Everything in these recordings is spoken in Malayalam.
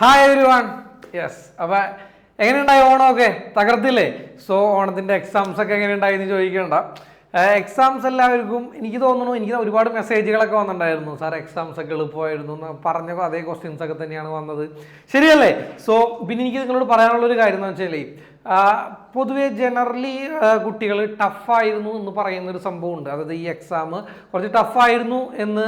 ഹായ് എവരി വൺ യെസ് അപ്പൊ എങ്ങനെയുണ്ടായി ഓണമൊക്കെ? തകർത്തില്ലേ? സോ ഓണത്തിന്റെ എക്സാംസ് ഒക്കെ എങ്ങനെയുണ്ടായി എന്ന് ചോദിക്കേണ്ട. എക്സാംസ് എല്ലാവർക്കും എനിക്ക് തോന്നുന്നു എനിക്ക് ഒരുപാട് മെസ്സേജുകളൊക്കെ വന്നിട്ടുണ്ടായിരുന്നു. സാർ എക്സാംസ് ഒക്കെ എളുപ്പമായിരുന്നു പറഞ്ഞ അതേ ക്വസ്റ്റ്യൻസ് ഒക്കെ തന്നെയാണ് വന്നത്. ശരിയല്ലേ? സോ പിന്നെ എനിക്ക് നിങ്ങളോട് പറയാനുള്ള ഒരു കാര്യം എന്ന് വെച്ചാൽ പൊതുവെ ജനറലി കുട്ടികൾ ടഫായിരുന്നു എന്ന് പറയുന്ന ഒരു സംഭവമുണ്ട്. അതായത് ഈ എക്സാം കുറച്ച് ടഫായിരുന്നു എന്ന്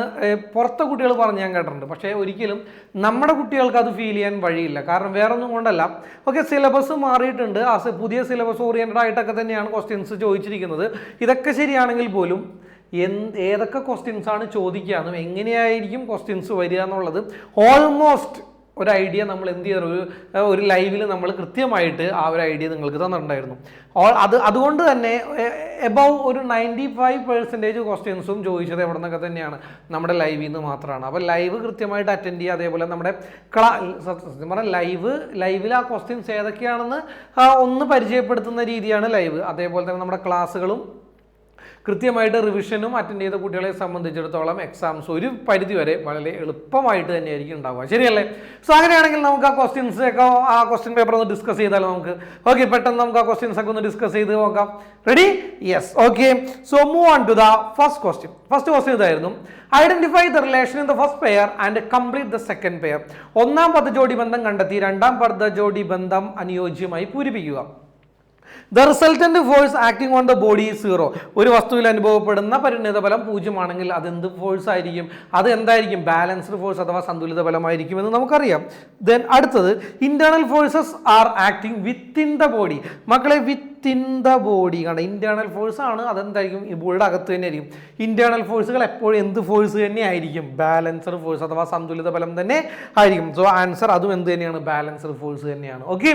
പുറത്തെ കുട്ടികൾ പറഞ്ഞ് ഞാൻ കേട്ടിട്ടുണ്ട്. പക്ഷേ ഒരിക്കലും നമ്മുടെ കുട്ടികൾക്ക് അത് ഫീൽ ചെയ്യാൻ വഴിയില്ല. കാരണം വേറെ ഒന്നും കൊണ്ടല്ല. ഓക്കെ സിലബസ് മാറിയിട്ടുണ്ട്. ആ പുതിയ സിലബസ് ഓറിയന്റഡ് ആയിട്ടൊക്കെ തന്നെയാണ് ക്വസ്റ്റ്യൻസ് ചോദിച്ചിരിക്കുന്നത്. ഇതൊക്കെ ശരിയാണെങ്കിൽ പോലും എന്ത് ഏതൊക്കെ ക്വസ്റ്റ്യൻസ് ആണ് ചോദിക്കാന്നും എങ്ങനെയായിരിക്കും ക്വസ്റ്റ്യൻസ് വരിക എന്നുള്ളത് ഓൾമോസ്റ്റ് ഒരു ഐഡിയ നമ്മൾ എന്ത് ചെയ്തു? ഒരു ഒരു ലൈവിൽ നമ്മൾ കൃത്യമായിട്ട് ആ ഒരു ഐഡിയ നിങ്ങൾക്ക് തന്നിട്ടുണ്ടായിരുന്നു. ഓൾ അത് അതുകൊണ്ട് തന്നെ എബവ് ഒരു നയന്റി ഫൈവ് പെർസെന്റേജ് ക്വസ്റ്റ്യൻസും ചോദിച്ചത് എവിടെ നിന്നൊക്കെ തന്നെയാണ്. നമ്മുടെ ലൈവിൽ നിന്ന് മാത്രമാണ് അപ്പോൾ ലൈവ് കൃത്യമായിട്ട് അറ്റൻഡ് ചെയ്യുക. അതേപോലെ നമ്മുടെ ക്ലാ സത്യം പറഞ്ഞാൽ ലൈവ് ലൈവിൽ ആ ക്വസ്റ്റ്യൻസ് ഏതൊക്കെയാണെന്ന് ഒന്ന് പരിചയപ്പെടുത്തുന്ന രീതിയാണ് ലൈവ് അതേപോലെ തന്നെ നമ്മുടെ ക്ലാസ്സുകളും കൃത്യമായിട്ട് റിവിഷനും അറ്റൻഡ് ചെയ്ത കുട്ടികളെ സംബന്ധിച്ചിടത്തോളം എക്സാംസ് ഒരു പരിധി വരെ വളരെ എളുപ്പമായിട്ട് തന്നെയായിരിക്കും ഉണ്ടാവുക. ശരിയല്ലേ? സോ അങ്ങനെയാണെങ്കിൽ നമുക്ക് ആ ക്വസ്റ്റ്യൻസ് ഒക്കെ ആ ക്വസ്റ്റ്യൻ പേപ്പർ ഒന്ന് ഡിസ്കസ് ചെയ്താലോ നമുക്ക്? ഓക്കെ പെട്ടെന്ന് നമുക്ക് ആ ക്വസ്റ്റ്യൻസ് ഒക്കെ ഒന്ന് ഡിസ്കസ് ചെയ്ത് നോക്കാം. Ready yes okay so move on to the first question first question ഇതായിരുന്നു. Identify the relation in the first pair and complete the second pair ഒന്നാം പദ ജോഡി ബന്ധം കണ്ടെത്തി രണ്ടാം പദ ജോഡി ബന്ധം അനുയോജ്യമായി പൂരിപ്പിക്കുക. The resultant force acting on the body zero ഒരു വസ്തുവിൽ അനുഭവപ്പെടുന്ന പരിണിത ബലം പൂജ്യമാണെങ്കിൽ അത് എന്ത് ഫോഴ്സ് ആയിരിക്കും? അത് എന്തായിരിക്കും? ബാലൻസ്ഡ് ഫോഴ്സ് അഥവാ സന്തുലിത ബലമായിരിക്കും എന്ന് നമുക്കറിയാം. ദെൻ അടുത്തത് internal forces are acting within the body മക്കളെ വിത്തിൻ ദ ബോഡി കാരണം ഇന്റേണൽ ഫോഴ്സ് ആണ്. അതെന്തായിരിക്കും? ഈ ബോഡിയുടെ അകത്ത് തന്നെ ആയിരിക്കും ഇന്റേർണൽ ഫോഴ്സുകൾ എപ്പോഴും എന്ത് ഫോഴ്സ് തന്നെ ആയിരിക്കും? ബാലൻസ്ഡ് ഫോഴ്സ് അഥവാ സന്തുലിത ബലം തന്നെ ആയിരിക്കും. സോ ആൻസർ അതും എന്ത് തന്നെയാണ്? ബാലൻസ്ഡ് ഫോഴ്സ് തന്നെയാണ്. Okay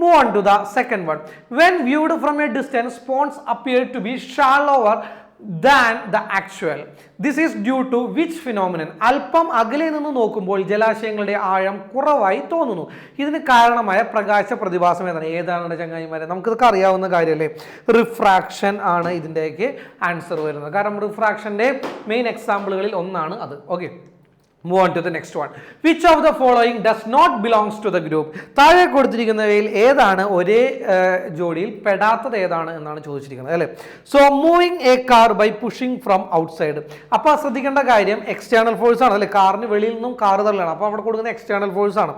move on to the second one when viewed from a distance ponds appear to be shallower than the actual this is due to which phenomenon അല്പം അകലെ നിന്ന് നോക്കുമ്പോൾ ജലാശയങ്ങളുടെ ആഴം കുറവായി തോന്നുന്നു. ഇതിന് കാരണമായ പ്രകാശ പ്രതിഭാസം ഏതാണ്? ഏതാണ് ചങ്ങായിമാരെ? നമുക്കിതൊക്കെ അറിയാവുന്ന കാര്യമല്ലേ? റിഫ്രാക്ഷൻ ആണ് ഇതിന്റെയൊക്കെ ആൻസർ വരുന്നത്. കാരണം റിഫ്രാക്ഷന്റെ മെയിൻ എക്സാമ്പിളുകളിൽ ഒന്നാണ് അത്. Okay move on to the next one which of the following does not belongs to the group താഴെ കൊടുത്തിരിക്കുന്നവയിൽ ഏതാണ് ഒരേ ജോഡിയിൽ പെടാത്തത് ഏതാണ് എന്നാണ് ചോദിച്ചിരിക്കുന്നത് അല്ലേ? So moving a car by pushing from outside അപ്പോൾ ശ്രദ്ധിക്കേണ്ട കാര്യം എക്സ്റ്റേണൽ ഫോഴ്സ് ആണ് അല്ലേ? കാറിന് വെളിയിൽ നിന്നും കാർ തള്ളാണ് അപ്പോൾ അവിടെ കൊടുക്കുന്ന എക്സ്റ്റേണൽ ഫോഴ്സ് ആണ്.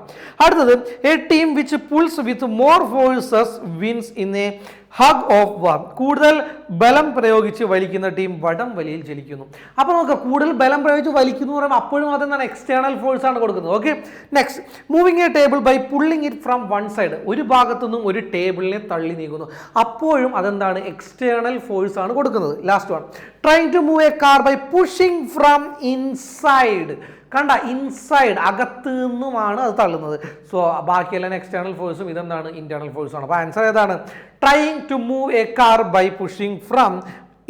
അടുത്തത് a team which pulls with more forces wins in a tug of war കൂടുതൽ ബലം പ്രയോഗിച്ച് വലിക്കുന്ന ടീം വടം വലിയിൽ ചലിക്കുന്നു അപ്പോൾ നമുക്ക് കൂടുതൽ ബലം പ്രയോഗിച്ച് വലിക്കുന്നു എന്ന് പറയുമ്പോൾ അപ്പോഴും അതെന്താണ്? എക്സ്റ്റേണൽ ഫോഴ്സ് ആണ് കൊടുക്കുന്നത്. Okay next moving a table by pulling it from one side ഒരു ഭാഗത്തു നിന്നും ഒരു ടേബിളിനെ തള്ളി നീക്കുന്നു. അപ്പോഴും അതെന്താണ്? എക്സ്റ്റേണൽ ഫോഴ്സ് ആണ് കൊടുക്കുന്നത്. Last one trying to move a car by pushing from inside കണ്ട ഇൻസൈഡ് അകത്ത് നിന്നുമാണ് അത് തള്ളുന്നത്. സോ ബാക്കിയെല്ലാം എക്സ്റ്റേണൽ ഫോഴ്സും ഇതെന്താണ്? ഇന്റേണൽ ഫോഴ്സും ആണ്. അപ്പോൾ ആൻസർ ഏതാണ്? Trying to move a car by pushing from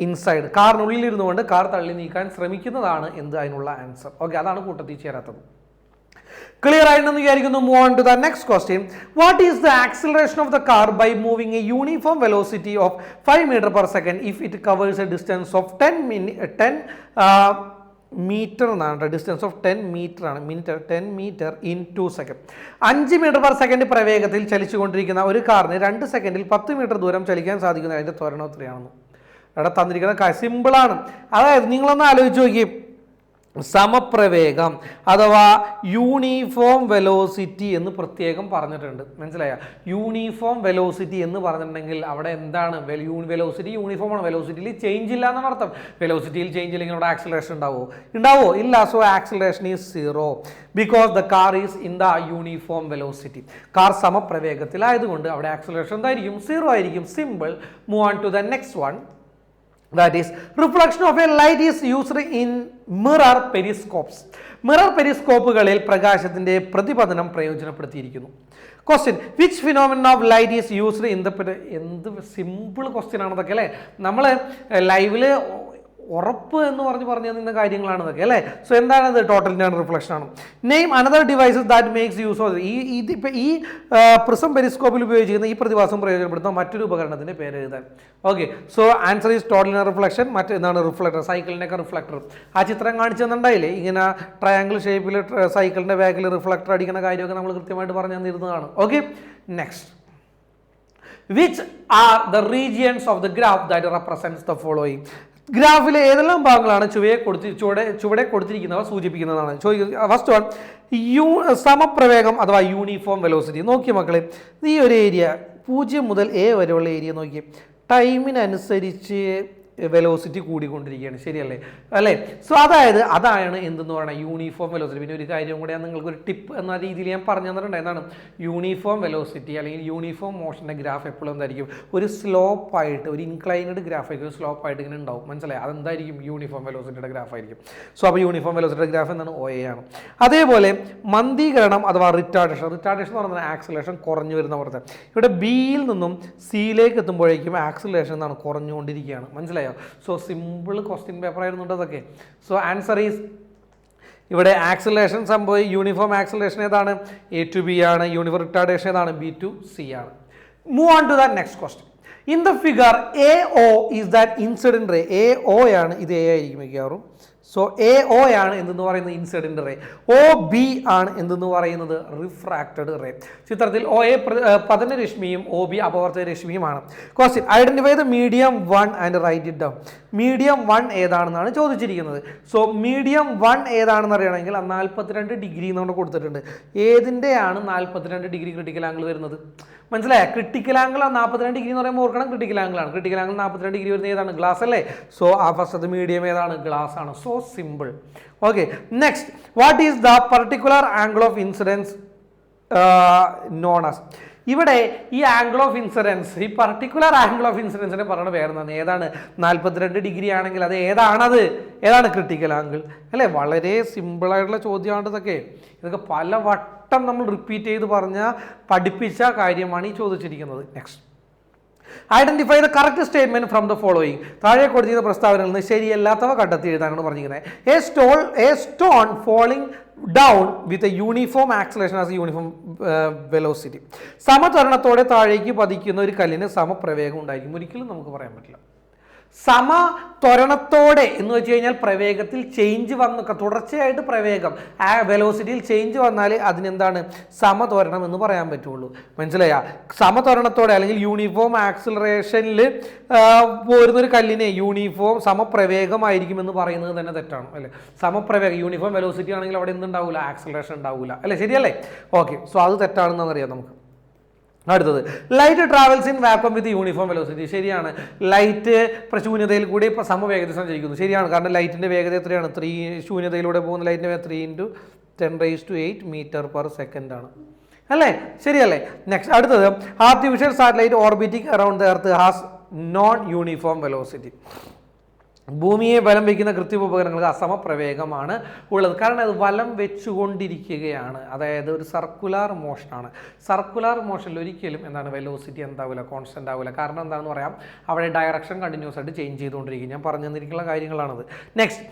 inside കാറിനുള്ളിലിരുന്നു കൊണ്ട് കാർ തള്ളി നീക്കാൻ ശ്രമിക്കുന്നതാണ് എന്ത് അതിനുള്ള ആൻസർ ഓക്കെ അതാണ് കൂട്ടത്തിൽ ചേരാത്തത്. ക്ലിയർ ആയിട്ടുണ്ടെന്ന് വിചാരിക്കുന്നു. Move on to the next question what is the acceleration of the car by moving a uniform velocity of five metre per second if it covers a distance of ten mini ten metre എന്നാണ് ഡിസ്റ്റൻസ് ഓഫ് ടെൻ മീറ്റർ ആണ്. Minute ten metre in two second. അഞ്ച് മീറ്റർ പെർ സെക്കൻഡ് പ്രവേഗത്തിൽ ചലിച്ചുകൊണ്ടിരിക്കുന്ന ഒരു കാറിന് രണ്ട് സെക്കൻഡിൽ പത്ത് മീറ്റർ ദൂരം ചലിക്കാൻ സാധിക്കുന്ന അതിന്റെ ത്വരണം എത്രയാണെന്ന് ഇവിടെ തന്നിരിക്കുന്ന സിമ്പിളാണ് അതായത് നിങ്ങളൊന്ന് ആലോചിച്ച് നോക്കി സമപ്രവേഗം അഥവാ യൂണിഫോം വെലോസിറ്റി എന്ന് പ്രത്യേകം പറഞ്ഞിട്ടുണ്ട്. മനസ്സിലായ? യൂണിഫോം വെലോസിറ്റി എന്ന് പറഞ്ഞിട്ടുണ്ടെങ്കിൽ അവിടെ എന്താണ്? വെലോസിറ്റി യൂണിഫോം ആണ്. വെലോസിറ്റിയിൽ ചേഞ്ച് ഇല്ല എന്നാണ് അർത്ഥം. വെലോസിറ്റിയിൽ ചേഞ്ച് ഇല്ലെങ്കിൽ അവിടെ ആക്സിലറേഷൻ ഉണ്ടാവോ? ഉണ്ടാവോ? ഇല്ല. So acceleration is zero because the car is in the uniform velocity car സമപ്രവേഗത്തിലായതുകൊണ്ട് അവിടെ ആക്സിലറേഷൻ എന്തായിരിക്കും? സീറോ ആയിരിക്കും. Simple move on to the next one that is reflection of a light is used in mirror periscopes mirror പെരിസ്കോപ്പുകളിൽ പ്രകാശത്തിന്റെ പ്രതിപതനം പ്രയോജനപ്പെടുത്തിയിരിക്കുന്നു. Question which phenomenon of light is used in the എന്ത് സിമ്പിൾ ക്വസ്റ്റ്യൻ ആണതൊക്കെ അല്ലേ? നമ്മൾ ലൈവിൽ ഉറപ്പ് എന്ന് പറഞ്ഞ് പറഞ്ഞു തന്ന കാര്യങ്ങളാണ് ഇതൊക്കെ അല്ലേ? സോ എന്താണത് ഞാൻ റിഫ്ലക്ഷൻ ആണ്. Name another devices that makes use of ഈ ഇത് ഇപ്പം ഈ പ്രിസം പെരിസ്കോപ്പിൽ ഉപയോഗിക്കുന്ന ഈ പ്രതിഭാസം പ്രയോജനപ്പെടുത്തുന്ന മറ്റൊരു ഉപകരണത്തിന്റെ പേര് എഴുതാൻ. Okay so answer is total ഞാൻ റിഫ്ലക്ഷൻ മറ്റെന്താണ് റിഫ്ലക്ടർ സൈക്കിളിന്റെയൊക്കെ റിഫ്ലക്ടർ ആ ചിത്രം കാണിച്ചു തന്നിട്ടുണ്ടായില്ലേ? ഇങ്ങനെ ട്രയാങ്കിൾ ഷേപ്പിൽ സൈക്കിളിന്റെ ബാക്കിൽ റിഫ്ലക്ടർ അടിക്കുന്ന കാര്യമൊക്കെ നമ്മൾ കൃത്യമായിട്ട് പറഞ്ഞു തന്നിരുന്നതാണ്. Okay next which are the regions of the graph that represents the following ഗ്രാഫിലെ ഏതെല്ലാം ഭാഗങ്ങളാണ് ചുവയെ കൊടുത്തി ചുവടെ ചുവടെ കൊടുത്തിരിക്കുന്നവ സൂചിപ്പിക്കുന്നതാണ്? ഫസ്റ്റ് വൺ യൂ സമപ്രവേഗം അഥവാ യൂണിഫോം വെലോസിറ്റി. നോക്കിയ മക്കളെ ഈ ഒരു ഏരിയ പൂജ്യം മുതൽ എ വരെയുള്ള ഏരിയ നോക്കി ടൈമിനനുസരിച്ച് വെലോസിറ്റി കൂടിക്കൊണ്ടിരിക്കുകയാണ്. ശരിയല്ലേ? അല്ലേ? സോ അതായത് അതാണ് എന്തെന്ന് പറയുന്നത് യൂണിഫോം വെലോസിറ്റി പിന്നെ ഒരു കാര്യം കൂടെ ഞാൻ നിങ്ങൾക്ക് ഒരു ടിപ്പ് എന്ന രീതിയിൽ ഞാൻ പറഞ്ഞു തന്നിട്ടുണ്ട്. എന്താണ്? യൂണിഫോം വെലോസിറ്റി അല്ലെങ്കിൽ യൂണിഫോം മോഷന്റെ ഗ്രാഫ് എപ്പോഴും എന്തായിരിക്കും? ഒരു സ്ലോപ്പ് ആയിട്ട് ഒരു ഇൻക്ലൈനഡ് ഗ്രാഫ് ഒരു സ്ലോപ്പ് ആയിട്ട് ഇങ്ങനെ ഉണ്ടാവും. മനസ്സിലായി? അതെന്തായിരിക്കും? യൂണിഫോം വെലോസിറ്റിയുടെ ഗ്രാഫ് ആയിരിക്കും. സോ അപ്പോൾ യൂണിഫോം വെലോസിറ്റിയുടെ ഗ്രാഫ് എന്താണ്? ഒ എ ആണ്. അതേപോലെ മന്ദീകരണം അഥവാ റിട്ടാർഡേഷൻ റിട്ടാർഡേഷൻ എന്ന് പറയുന്നത് ആക്സിലേഷൻ കുറഞ്ഞു വരുന്ന പുറത്ത്. ഇവിടെ ബിയിൽ നിന്നും സിയിലേക്ക് എത്തുമ്പോഴേക്കും ആക്സിലേഷൻ എന്താണ്? കുറഞ്ഞുകൊണ്ടിരിക്കുകയാണ്. മനസ്സിലായോ? സോ സിമ്പിൾ ക്വസ്റ്റ്യൻ പേപ്പർ ആയിരുന്നു അതൊക്കെ. സോ ആൻസർ ഈസ് ഇവിടെ ആക്സിലേഷൻ സംഭവം യൂണിഫോം ആക്സിലേഷൻ ഏതാണ്? എ ടു ബി ആണ് യൂണിഫോം റിട്ടാർഡേഷൻ ഏതാണ്? ബി ടു സി ആണ്. Move on to the next question in the figure A O is that incident ray A O ആണ് ഇത് എ ആയിരിക്കും മിക്കവാറും. സോ എ ഒ ആണ് എന്തെന്ന് പറയുന്നത് ഇൻസിഡന്റ് റേ ഒ ബി ആണ് എന്തെന്ന് പറയുന്നത് റിഫ്രാക്റ്റഡ് റേ ചിത്രത്തിൽ ഒ എ പതന രശ്മിയും ഒ ബി അപവർത്തന രശ്മിയുമാണ്. Question identify the medium one and write it down medium one ഏതാണെന്നാണ് ചോദിച്ചിരിക്കുന്നത്. സോ മീഡിയം വൺ ഏതാണെന്ന് അറിയണമെങ്കിൽ നാൽപ്പത്തിരണ്ട് ഡിഗ്രി എന്നുകൊണ്ട് കൊടുത്തിട്ടുണ്ട്. ഏതിന്റെയാണ് നാൽപ്പത്തിരണ്ട് ഡിഗ്രി ക്രിട്ടിക്കൽ ആംഗിൾ വരുന്നത്? മനസ്സിലായ? ക്രിട്ടിക്കൽ ആംഗിൾ നാൽപ്പത്തിരണ്ട് ഡിഗ്രി എന്ന് പറയുമ്പോൾ ഓർക്കണം ക്രിട്ടിക്കൽ ആംഗിൾ ആണ്. ക്രിട്ടിക്കൽ ആംഗിൾ നാൽപ്പത്തിരണ്ട് ഡിഗ്രി വരുന്നത് ഏതാണ്? ഗ്ലാസ് അല്ലേ? സോ ആ ഫസ്റ്റത്തെ മീഡിയം ഏതാണ്? ഗ്ലാസ് ആണ്. So simple okay next what is the particular angle of incidence known as ഇവിടെ ഈ ആംഗിൾ ഓഫ് ഇൻസിഡൻസ് ഈ പർട്ടിക്കുലർ ആംഗിൾ ഓഫ് ഇൻസിഡൻസിനെ പറയുന്ന പേരെന്താണ്? ഏതാണ്? നാൽപ്പത്തിരണ്ട് ഡിഗ്രി ആണെങ്കിൽ അത് ഏതാണത്? ഏതാണ് ക്രിട്ടിക്കൽ ആംഗിൾ അല്ലേ? വളരെ സിമ്പിളായിട്ടുള്ള ചോദ്യമാണ് ഇതൊക്കെ. ഇതൊക്കെ പല വട്ടം നമ്മൾ റിപ്പീറ്റ് ചെയ്ത് പറഞ്ഞ പഠിപ്പിച്ച കാര്യമാണ് ഈ ചോദിച്ചിരിക്കുന്നത്. Next identify the correct statement from the following താഴെ കൊടുത്തിരുന്ന പ്രസ്താവനകളിൽ നിന്ന് ശരിയല്ലാത്തവ കണ്ടെത്തി എഴുതാനാണ് പറഞ്ഞിരിക്കുന്നത്. A stole a stone falling down with a uniform acceleration as uniform velocity സമത്വരണത്തോടെ താഴേക്ക് പതിക്കുന്ന ഒരു കല്ലിന് സമപ്രവേഗം ഉണ്ടായിരിക്കും. ഒരിക്കലും നമുക്ക് പറയാൻ പറ്റില്ല. സമ ത്വരണത്തോടെ എന്ന് വെച്ച് കഴിഞ്ഞാൽ പ്രവേഗത്തിൽ ചേഞ്ച് വന്നു തുടർച്ചയായിട്ട് പ്രവേഗം ആ വെലോസിറ്റിയിൽ ചേഞ്ച് വന്നാൽ അതിനെന്താണ്? സമത്വരണം എന്ന് പറയാൻ പറ്റുള്ളൂ. മനസ്സിലായ? സമത്വരണത്തോടെ അല്ലെങ്കിൽ യൂണിഫോം ആക്സിലറേഷനിൽ പോരുന്നൊരു കല്ലിനെ യൂണിഫോം സമപ്രവേഗമായിരിക്കും എന്ന് പറയുന്നത് തന്നെ തെറ്റാണ് അല്ലേ? സമപ്രവേഗം യൂണിഫോം വെലോസിറ്റി ആണെങ്കിൽ അവിടെ എന്തുണ്ടാവില്ല ആക്സിലറേഷൻ ഉണ്ടാവില്ല അല്ലേ? ശരിയല്ലേ? ഓക്കെ സോ അത് തെറ്റാണെന്ന് അറിയാം നമുക്ക്. അടുത്തത്. Light travels in vacuum with uniform velocity ശരിയാണ്. ലൈറ്റ് ശൂന്യതയിൽ കൂടി ഇപ്പോൾ സമവേഗത സഞ്ചരിക്കുന്നു. ശരിയാണ്. കാരണം ലൈറ്റിന്റെ വേഗത എത്രയാണ്? ത്രീ ശൂന്യതയിലൂടെ പോകുന്ന ലൈറ്റിന്റെ വേഗത three into ten raise to eight metre per second ആണ്. അല്ലേ? ശരിയല്ലേ? നെക്സ്റ്റ് അടുത്തത്. Artificial satellite orbiting around the earth has non uniform velocity ഭൂമിയെ വലം വയ്ക്കുന്ന കൃത്യ ഉപകരണങ്ങൾക്ക് അസമപ്രവേഗമാണ് ഉള്ളത്. കാരണം അത് വലം വെച്ചുകൊണ്ടിരിക്കുകയാണ്. അതായത് ഒരു സർക്കുലാർ മോഷനാണ്. സർക്കുലാർ മോഷനിൽ ഒരിക്കലും എന്താണ് വെലോസിറ്റി എന്താവില്ല കോൺസ്റ്റന്റ് ആവില്ല കാരണം എന്താണെന്ന് പറയാം അവിടെ ഡയറക്ഷൻ കണ്ടിന്യൂസ് ആയിട്ട് ചേഞ്ച് ചെയ്തുകൊണ്ടിരിക്കും. ഞാൻ പറഞ്ഞു തന്നിരിക്കുന്ന കാര്യങ്ങളാണത്. Next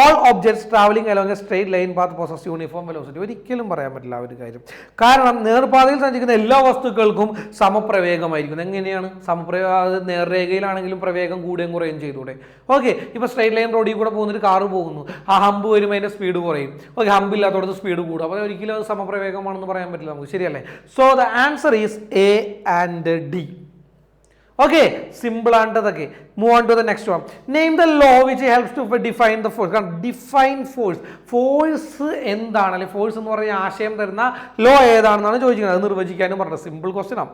all objects travelling along a straight line path possess uniform velocity ഒരിക്കലും പറയാൻ പറ്റില്ല ആ ഒരു കാര്യം. കാരണം നേർപാതയിൽ സഞ്ചരിക്കുന്ന എല്ലാ വസ്തുക്കൾക്കും സമപ്രവേഗമായിരിക്കും എങ്ങനെയാണ്? സമപ്രവേഗ നേർരേഖയിലാണെങ്കിലും പ്രവേഗം കൂടുകയും കുറയുകയും ചെയ്തൂടെ ഓക്കെ ഇപ്പൊ സ്ട്രെയിറ്റ് ലൈൻ റോഡിൽ കൂടെ പോകുന്ന ഒരു കാറ് പോകുന്നു. ആ ഹമ്പ് വരുമ്പോൾ അതിന്റെ സ്പീഡ് കുറയും. ഓക്കെ ഹമ്പ് ഇല്ലാത്തടത്ത് സ്പീഡ് കൂടും. അപ്പോൾ ഒരിക്കലും അത് സമപ്രവേഗമാണെന്ന് പറയാൻ പറ്റില്ല നമുക്ക്. ശരിയല്ലേ? So the answer is A and D okay simple ആണ്ടതൊക്കെ. Move on to the next one name the law which helps to define the force കാരണം ഡിഫൈൻ ഫോഴ്സ് ഫോഴ്സ് എന്താണ്? അല്ലെങ്കിൽ ഫോഴ്സ് എന്ന് പറഞ്ഞ ആശയം തരുന്ന ലോ ഏതാണെന്നാണ് ചോദിക്കുന്നത്. അത് നിർവചിക്കാനും പറഞ്ഞത്. സിമ്പിൾ ക്വസ്റ്റ്യൻ ആണ്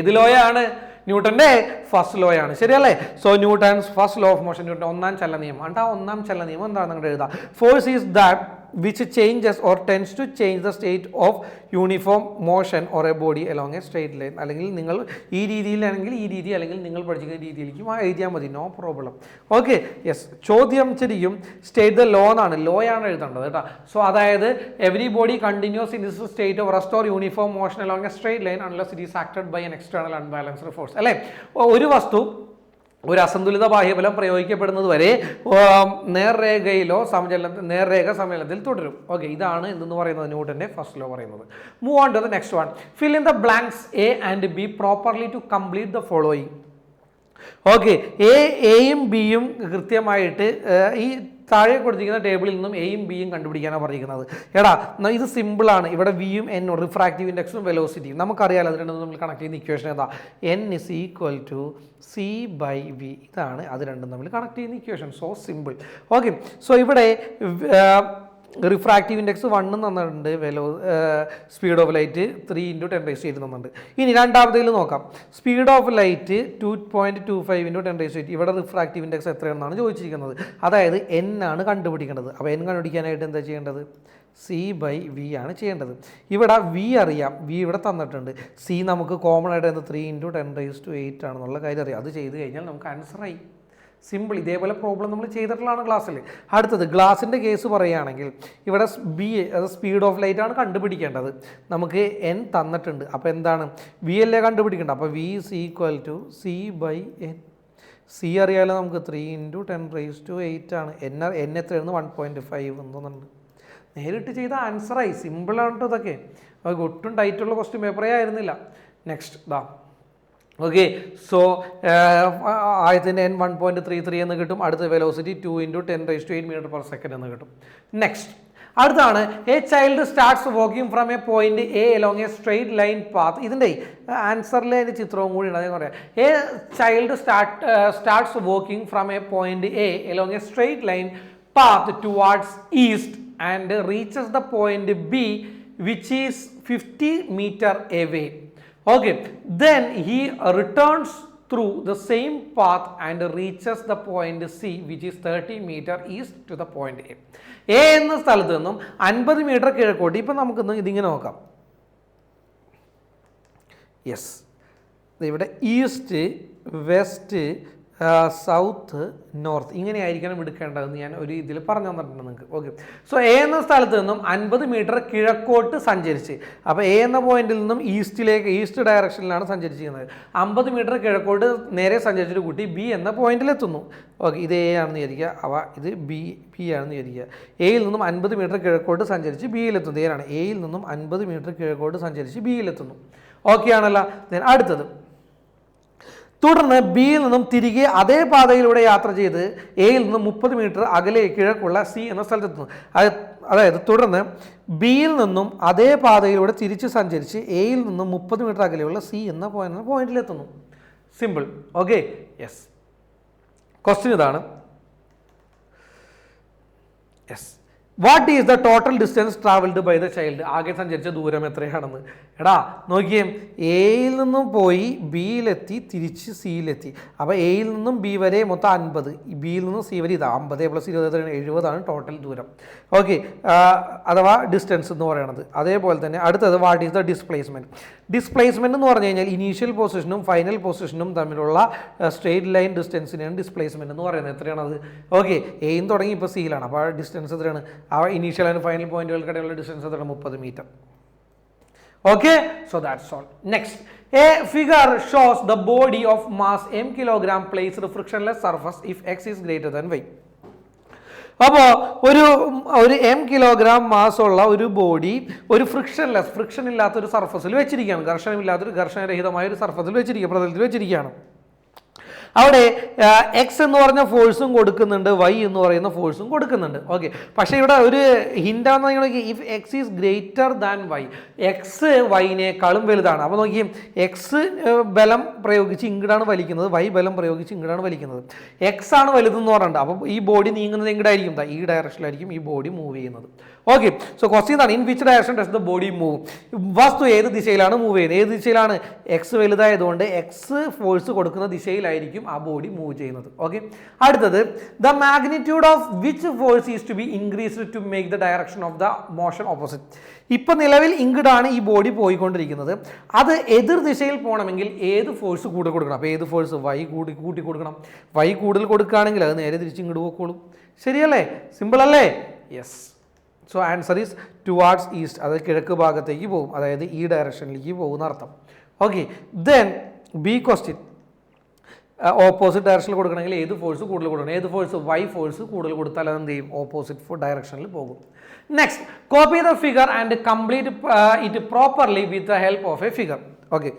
ഏത് ലോയാണ് ന്യൂട്ടന്റെ ഫസ്റ്റ് ലോ ആണ്. ശരിയല്ലേ? So Newton's first law of motion Newton ഒന്നാം ചല നിയമം. അണ്ട ഒന്നാം ചല നിയമം എന്താണ് നിങ്ങൾ എഴുതാം. Force is that which changes or tends to change the state of uniform motion or a body along a straight line അല്ലെങ്കിൽ നിങ്ങൾ ഈ രീതിയിലാണെങ്കിൽ ഈ രീതി അല്ലെങ്കിൽ നിങ്ങൾ പഠിക്കുന്ന രീതിയിലേക്ക് എഴുതിയാൽ മതി. നോ പ്രോബ്ലം ഓക്കെ യെസ് ചോദ്യം ശരിക്കും സ്റ്റേറ്റ് ദ ലോ എന്നാണ്. ലോ ആണ് എഴുതേണ്ടത് കേട്ടോ. സോ അതായത് every body continues in this state of rest or uniform motion along a straight line unless it is acted by an external unbalanced force അല്ലേ? ഒരു വസ്തു ഒരു അസന്തുലിത ബാഹ്യബലം പ്രയോഗിക്കപ്പെടുന്നത് വരെ നേർരേഖയിലോ സമചലന നേർരേഖ സമ്മേളനത്തിൽ തുടരും. ഓക്കെ ഇതാണ് എന്തെന്ന് പറയുന്നത് ന്യൂട്ടന്റെ ഫസ്റ്റ് ലോ പറയുന്നത്. Move on to the next one fill in the blanks A and B properly to complete the following okay. A എയും ബിയും കൃത്യമായിട്ട് ഈ താഴെ കൊടുത്തിരിക്കുന്ന ടേബിളിൽ നിന്നും എയും ബിയും കണ്ടുപിടിക്കാനാണ് പറഞ്ഞിരിക്കുന്നത്. എടാ ഇത് സിമ്പിളാണ് ഇവിടെ വിയും എൻ റിഫ്രാക്റ്റീവ് ഇൻഡെക്സും വെലോസിറ്റിയും നമുക്കറിയാലോ അത് രണ്ടും നമ്മൾ കണക്ട് ചെയ്യുന്ന ഇക്വേഷൻ എന്താ n is equal to c by v ഇതാണ് അത് രണ്ടും തമ്മിൽ കണക്ട് ചെയ്യുന്ന equation so simple okay so ഇവിടെ റിഫ്രാക്റ്റീവ് ഇൻഡെക്സ് വണ്ണും തന്നിട്ടുണ്ട്. Velo speed of light three into ten raise eight തന്നിട്ടുണ്ട്. ഇനി രണ്ടാമത്തേൽ നോക്കാം. Speed of light two point two five into ten raise eight ഇവിടെ റിഫ്രാക്റ്റീവ് ഇൻഡെക്സ് എത്രയാണെന്നാണ് ചോദിച്ചിരിക്കുന്നത്. അതായത് എൻ ആണ് കണ്ടുപിടിക്കേണ്ടത്. അപ്പോൾ എൻ കണ്ടുപിടിക്കാനായിട്ട് എന്താ ചെയ്യേണ്ടത്? സി ബൈ വി ആണ് ചെയ്യേണ്ടത്. ഇവിടെ വി അറിയാം. വി ഇവിടെ തന്നിട്ടുണ്ട്. സി നമുക്ക് കോമൺ ആയിട്ട് എന്ത്? Three into ten raise to eight ആണെന്നുള്ള കാര്യം അറിയാം. അത് ചെയ്ത് കഴിഞ്ഞാൽ നമുക്ക് ആൻസറായി സിമ്പിൾ ഇതേപോലെ പ്രോബ്ലം നമ്മൾ ചെയ്തിട്ടുള്ളതാണ് ഗ്ലാസ്സിൽ. അടുത്തത് ഗ്ലാസിന്റെ കേസ് പറയുകയാണെങ്കിൽ ഇവിടെ ബി അത് സ്പീഡ് ഓഫ് ലൈറ്റ് ആണ് കണ്ടുപിടിക്കേണ്ടത്. നമുക്ക് എൻ തന്നിട്ടുണ്ട്. അപ്പോൾ എന്താണ്? വി അല്ലേ കണ്ടുപിടിക്കേണ്ടത്? അപ്പോൾ v is equal to c by n c അറിയാലോ നമുക്ക്? Three into ten raise to eight ആണ്. എൻ എൻ എത്രയാണ് വൺ പോയിന്റ് ഫൈവ് എന്നുണ്ട് നേരിട്ട് ചെയ്ത ആൻസറായി സിമ്പിളാണ് കേട്ടോ ഇതൊക്കെ. ഒട്ടും ടൈറ്റുള്ള ക്വസ്റ്റ്യൻ പേപ്പറേ ആയിരുന്നില്ല. നെക്സ്റ്റ് ദാ. Okay so ആദ്യത്തിന്റെ n one point three three എന്ന് കിട്ടും. അടുത്ത velocity two into ten raise to eight metre per second എന്ന് കിട്ടും. നെക്സ്റ്റ് അടുത്താണ് a child starts walking from a point A along a straight line path ഇതിന്റെ ആൻസറിലെ അതിന്റെ ചിത്രവും കൂടി ഉണ്ട്. അതേ പറയാം? A child start starts walking from a point A along a straight line path towards east and reaches the point B which is 50 meter away. Okay, then he returns through the same path and reaches the point C which is 30 meter east to the point A. A എന്ന സ്ഥലത്ത് നിന്നും അൻപത് മീറ്റർ കിഴക്കോട്ട് ഇപ്പം നമുക്കൊന്ന് ഇതിങ്ങനെ നോക്കാം യെസ് ഇവിടെ ഈസ്റ്റ് വെസ്റ്റ് സൗത്ത് നോർത്ത് ഇങ്ങനെ ആയിരിക്കണം എടുക്കേണ്ടതെന്ന് ഞാൻ ഒരു ഇതിൽ പറഞ്ഞു തന്നിട്ടുണ്ട് നിങ്ങൾക്ക്. ഓക്കെ സോ എ എന്ന സ്ഥലത്ത് നിന്നും അൻപത് മീറ്റർ കിഴക്കോട്ട് സഞ്ചരിച്ച്. അപ്പോൾ എ എന്ന പോയിന്റിൽ നിന്നും ഈസ്റ്റിലേക്ക് ഈസ്റ്റ് ഡയറക്ഷനിലാണ് സഞ്ചരിച്ചിരിക്കുന്നത്. അമ്പത് മീറ്റർ കിഴക്കോട്ട് നേരെ സഞ്ചരിച്ചിട്ട് കൂട്ടി ബി എന്ന പോയിന്റിൽ എത്തുന്നു. ഓക്കെ ഇത് എ ആണെന്ന് വിചാരിക്കുക. അവ ഇത് ബി ബി ആണെന്ന് വിചാരിക്കുക. എയിൽ നിന്നും അൻപത് മീറ്റർ കിഴക്കോട്ട് സഞ്ചരിച്ച് ബിയിലെത്തുന്നു ഏതാണ് എയിൽ നിന്നും അൻപത് മീറ്റർ കിഴക്കോട്ട് സഞ്ചരിച്ച് ബിയിലെത്തുന്നു ഓക്കെ ആണല്ലോ. അടുത്തത്. തുടർന്ന് ബിയിൽ നിന്നും തിരികെ അതേ പാതയിലൂടെ യാത്ര ചെയ്ത് എയിൽ നിന്നും മുപ്പത് മീറ്റർ അകലെ കിഴക്കുള്ള സി എന്ന സ്ഥലത്തെത്തുന്നു. അത് അതായത് തുടർന്ന് ബിയിൽ നിന്നും അതേ പാതയിലൂടെ തിരിച്ച് സഞ്ചരിച്ച് എയിൽ നിന്നും മുപ്പത് മീറ്റർ അകലെയുള്ള സി എന്ന പോയിന്റ് പോയിന്റിലെത്തുന്നു. സിമ്പിൾ ഓക്കെ യെസ് ക്വസ്റ്റ്യൻ ഇതാണ്. Yes what is the total distance travelled by the child ആകെ സഞ്ചരിച്ച ദൂരം എത്രയാണെന്ന്? എടാ നോക്കിയേ എയിൽ നിന്നും പോയി ബിയിലെത്തി തിരിച്ച് സിയിലെത്തി അപ്പോൾ എയിൽ നിന്നും ബി വരെ മൊത്തം അൻപത്. ബിയിൽ നിന്നും സി വരെ ഇത് അമ്പത് പ്ലസ് ഇരുപത് എഴുപതാണ് ടോട്ടൽ ദൂരം. ഓക്കെ അഥവാ ഡിസ്റ്റൻസ് എന്ന് പറയുന്നത് അതേപോലെ തന്നെ അടുത്തത് what is the displacement displacement എന്ന് പറഞ്ഞു കഴിഞ്ഞാൽ ഇനീഷ്യൽ പൊസിഷനും ഫൈനൽ പൊസിഷനും തമ്മിലുള്ള സ്ട്രെയിറ്റ് ലൈൻ ഡിസ്റ്റൻസിനെയാണ് ഡിസ്പ്ലേസ്മെന്റ് എന്ന് പറയുന്നത്. എത്രയാണത്? ഓക്കെ എയും തുടങ്ങി ഇപ്പോൾ സിയിലാണ് അപ്പോൾ ആ ഡിസ്റ്റൻസ് എത്രയാണ്? ആ ഇനീഷ്യൽ ആൻഡ് ഫൈനൽ പോയിന്റുകൾക്കിടയിലുള്ള ഡിസ്റ്റൻസ് എത്രയാണ്? മുപ്പത് metre okay so that's all next a figure shows the body of mass m kilogram placed frictionless surface if x is greater than y. അപ്പോൾ ഒരു ഒരു എം കിലോഗ്രാം മാസമുള്ള ഒരു ബോഡി ഒരു ഫ്രിക്ഷൻലെസ് ഫ്രിക്ഷൻ ഇല്ലാത്ത ഒരു സർഫസിൽ വെച്ചിരിക്കുകയാണ്. ഘർഷണമില്ലാത്തൊരു ഘർഷണരഹിതമായ ഒരു സർഫസിൽ വെച്ചിരിക്കുക പ്രതലത്തിൽ വെച്ചിരിക്കുകയാണ്. അവിടെ എക്സ് എന്ന് പറഞ്ഞ ഫോഴ്സും കൊടുക്കുന്നുണ്ട് വൈ എന്ന് പറയുന്ന ഫോഴ്സും കൊടുക്കുന്നുണ്ട്. ഓക്കെ പക്ഷേ ഇവിടെ ഒരു ഹിൻഡാന്ന് if x is greater than y x വൈനേക്കാളും വലുതാണ്. അപ്പോൾ നോക്കി എക്സ് ബലം പ്രയോഗിച്ച് ഇങ്ങടാണ് വലിക്കുന്നത് വൈ ബലം പ്രയോഗിച്ച് ഇങ്ങടാണ് വലിക്കുന്നത്. എക്സ് ആണ് വലുതെന്ന് പറഞ്ഞിട്ടുണ്ട്. അപ്പോൾ ഈ ബോഡി നീങ്ങുന്നത് എങ്ങടായിരിക്കും? ദാ ഈ ഡയറക്ഷനിലായിരിക്കും ഈ ബോഡി മൂവ് ചെയ്യുന്നത്. ഓക്കെ സോ ക്വസ്റ്റ്യൻ ആണ് in which direction does the body move വസ്തു ഏത് ദിശയിലാണ് മൂവ് ചെയ്യുന്നത്? ഏത് ദിശയിലാണ് എക്സ് വലുതായതുകൊണ്ട് എക്സ് ഫോഴ്സ് കൊടുക്കുന്ന ദിശയിലായിരിക്കും ആ ബോഡി മൂവ് ചെയ്യുന്നത്. ഓക്കെ അടുത്തത് the magnitude of which force is to be increased to make the direction of the motion opposite ഇപ്പം നിലവിൽ ഇങ്കിടാണ് ഈ ബോഡി പോയിക്കൊണ്ടിരിക്കുന്നത്. അത് എതിർ ദിശയിൽ പോകണമെങ്കിൽ ഏത് ഫോഴ്സ് കൂടുതൽ കൊടുക്കണം? അപ്പോൾ ഏത് ഫോഴ്സ് വൈ കൂടി കൂട്ടി കൊടുക്കണം. വൈ കൂടുതൽ കൊടുക്കുകയാണെങ്കിൽ അത് നേരെ തിരിച്ച് ഇങ്ങോട്ട് പോയിക്കോളും ശരിയല്ലേ? സിമ്പിൾ അല്ലേ? Yes so answer is towards east അത് കിഴക്ക് ഭാഗത്തേക്ക് പോകും. അതായത് ഈ ഡയറക്ഷനിലേക്ക് പോകുന്ന അർത്ഥം. Okay then B question opposite ഡയറക്ഷനിൽ കൊടുക്കണമെങ്കിൽ ഏത് ഫോഴ്സ് കൂടുതൽ കൊടുക്കണം? ഏത് ഫോഴ്സ് വൈ ഫോഴ്സ് കൂടുതൽ കൊടുത്താൽ അത് എന്ത് ചെയ്യും? ഓപ്പോസിറ്റ് ഡയറക്ഷനിൽ പോകും. Next copy the figure and complete it properly with the help of a figure okay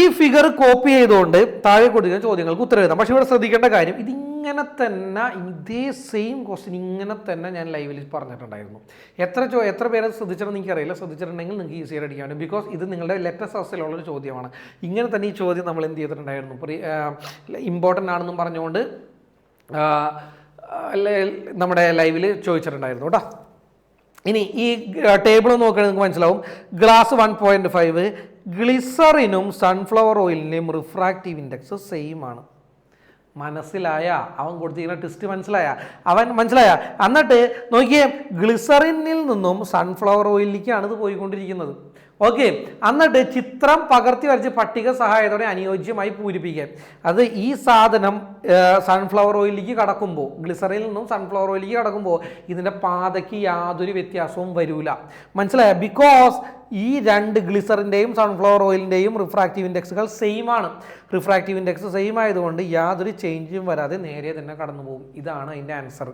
ഈ ഫിഗർ കോപ്പി ചെയ്തുകൊണ്ട് താഴെ കൊടുക്കുന്ന ചോദ്യങ്ങൾക്ക് ഉത്തരം എഴുതാം. പക്ഷേ ഇവിടെ ശ്രദ്ധിക്കേണ്ട കാര്യം ഇതിങ്ങനെ തന്നെ ഇതേ സെയിം ക്വസ്റ്റ്യൻ ഇങ്ങനെ തന്നെ ഞാൻ ലൈവിൽ പറഞ്ഞിട്ടുണ്ടായിരുന്നു. എത്ര ചോ എത്ര പേരെ ശ്രദ്ധിച്ചിട്ടുണ്ടെന്ന് എനിക്കറിയില്ല. ശ്രദ്ധിച്ചിട്ടുണ്ടെങ്കിൽ നിങ്ങൾക്ക് ഈസിയർ അടിക്കാൻ പറ്റും. ബിക്കോസ് ഇത് നിങ്ങളുടെ ലെറ്റസ്റ്റ് അവസ്ഥയിലുള്ളൊരു ചോദ്യമാണ്. ഇങ്ങനെ തന്നെ ഈ ചോദ്യം നമ്മൾ എന്ത് ചെയ്തിട്ടുണ്ടായിരുന്നു? ഇമ്പോർട്ടന്റ് ആണെന്നും പറഞ്ഞുകൊണ്ട് നമ്മുടെ ലൈവിൽ ചോദിച്ചിട്ടുണ്ടായിരുന്നു കേട്ടോ. ഇനി ഈ ടേബിൾ നോക്കുകയാണെങ്കിൽ നിങ്ങൾക്ക് മനസ്സിലാവും. ഗ്ലാസ് വൺ പോയിന്റ് ഫൈവ് ഗ്ലിസറിനും സൺഫ്ലവർ ഓയിലിന്റെയും റിഫ്രാക്റ്റീവ് ഇൻഡെക്സ് സെയിം ആണ്. മനസ്സിലായ അവൻ കൊടുത്തിരിക്കുന്ന ടെസ്റ്റ് മനസ്സിലായ അവൻ മനസ്സിലായ. എന്നിട്ട് നോക്കിയേ ഗ്ലിസറിനിൽ നിന്നും സൺഫ്ലവർ ഓയിലിലേക്കാണ് ഇത് പോയിക്കൊണ്ടിരിക്കുന്നത്. ഓക്കെ എന്നിട്ട് ചിത്രം പകർത്തി വരച്ച് പട്ടിക സഹായത്തോടെ അനുയോജ്യമായി പൂരിപ്പിക്കാൻ അത് ഈ സാധനം സൺഫ്ലവർ ഓയിലിലേക്ക് കടക്കുമ്പോൾ ഗ്ലിസറിൽ നിന്നും സൺഫ്ലവർ ഓയിലിലേക്ക് കടക്കുമ്പോൾ ഇതിന്റെ പാതയ്ക്ക് യാതൊരു വ്യത്യാസവും വരില്ല മനസ്സിലായ? ബിക്കോസ് ഈ രണ്ട് ഗ്ലിസറിന്റെയും സൺഫ്ലവർ ഓയിലിന്റെയും റിഫ്രാക്റ്റീവ് ഇൻഡെക്സുകൾ സെയിം ആണ്. റിഫ്രാക്റ്റീവ് ഇൻഡെക്സ് സെയിം ആയതുകൊണ്ട് യാതൊരു ചേഞ്ചും വരാതെ നേരെ തന്നെ കടന്നു പോകും. ഇതാണ് അതിന്റെ ആൻസർ